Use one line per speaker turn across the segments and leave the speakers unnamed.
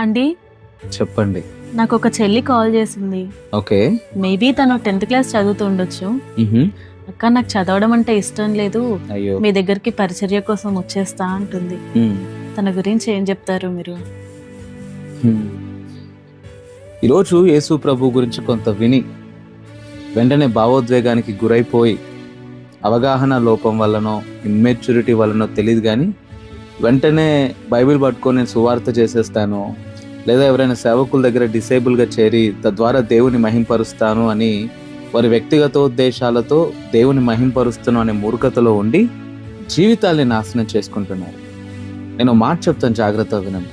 అండి?
చెప్పండి.
నాకు ఒక చెల్లి కాల్ చేసింది.
ఓకే.
మేబీ తను టెన్త్ క్లాస్ చదువుతూ ఉండొచ్చు.
మ్హూ.
అక్క నాకు చదవడం అంటే ఇష్టం లేదు.
అయ్యో.
మీ దగ్గరికి పరిచర్య కోసం వచ్చేస్తా అంటుంది. తన గురించి ఏం చెప్తారు మీరు?
హ్మ్. ఈరోజు యేసు ప్రభు గురించి కొంత విని వెంటనే భావోద్వేగానికి గురైపోయి అవగాహన లోపం వల్లనో ఇమ్మెచ్యూరిటీ వల్లనో తెలియదు కానీ వెంటనే బైబిల్ పట్టుకొని నేను సువార్త చేసేస్తాను లేదా ఎవరైనా సేవకుల దగ్గర డిసేబుల్గా చేరి తద్వారా దేవుని మహింపరుస్తాను అని వారి వ్యక్తిగత ఉద్దేశాలతో దేవుని మహింపరుస్తాను అనే మూర్ఖతలో ఉండి జీవితాల్ని నాశనం చేసుకుంటున్నారు. నేను మాట చెప్తాను జాగ్రత్తగా వినండి.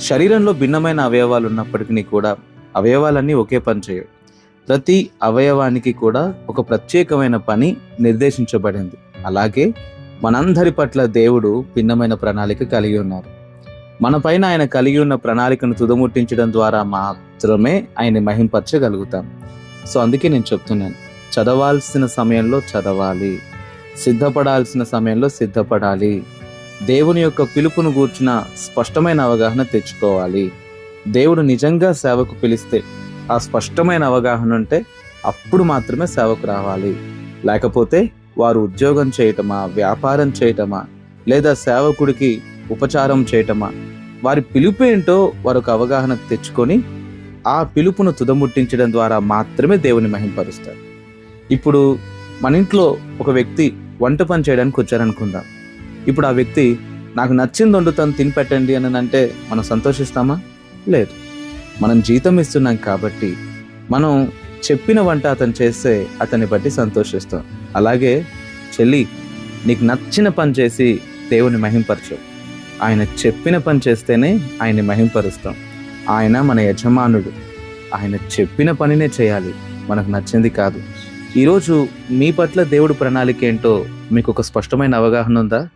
శరీరంలో భిన్నమైన అవయవాలు ఉన్నప్పటికీ కూడా అవయవాలన్నీ ఒకే పని చేయవు. ప్రతి అవయవానికి కూడా ఒక ప్రత్యేకమైన పని నిర్దేశించబడింది. అలాగే మనందరి పట్ల దేవుడు భిన్నమైన ప్రణాళిక కలిగి ఉన్నారు. మనపైన ఆయన కలిగి ఉన్న ప్రణాళికను తుదముట్టించడం ద్వారా మాత్రమే ఆయన్ని మహింపరచగలుగుతాం. సో అందుకే నేను చెప్తున్నాను. చదవాల్సిన సమయంలో చదవాలి. సిద్ధపడాల్సిన సమయంలో సిద్ధపడాలి. దేవుని యొక్క పిలుపును గూర్చిన స్పష్టమైన అవగాహన తెచ్చుకోవాలి. దేవుడు నిజంగా సేవకు పిలిస్తే ఆ స్పష్టమైన అవగాహన ఉంటే అప్పుడు మాత్రమే సేవకు రావాలి. లేకపోతే వారు ఉద్యోగం చేయటమా వ్యాపారం చేయటమా లేదా సేవకుడికి ఉపచారం చేయటమా? వారి పిలుపు ఏంటో వారు ఒక అవగాహన తెచ్చుకొని ఆ పిలుపును తుదముట్టించడం ద్వారా మాత్రమే దేవుని మహింపరుస్తారు. ఇప్పుడు మన ఇంట్లో ఒక వ్యక్తి వంట పని చేయడానికి వచ్చారనుకుందాం. ఇప్పుడు ఆ వ్యక్తి నాకు నచ్చింది వండుతాను తిని పెట్టండి అని అంటే మనం సంతోషిస్తామా? లేదు. మనం జీతం ఇస్తున్నాం కాబట్టి మనం చెప్పిన వంట అతను చేస్తే అతన్ని బట్టి సంతోషిస్తాం. అలాగే చెల్లి నీకు నచ్చిన పని చేసి దేవుని మహింపరచవు ఆయన చెప్పిన పని చేస్తేనే ఆయన్ని మహింపరుస్తాం. ఆయన మన యజమానుడు. ఆయన చెప్పిన పనినే చేయాలి. మనకు నచ్చింది కాదు. ఈరోజు మీ పట్ల దేవుడు ప్రణాళిక ఏంటో మీకు ఒక స్పష్టమైన అవగాహన ఉందా?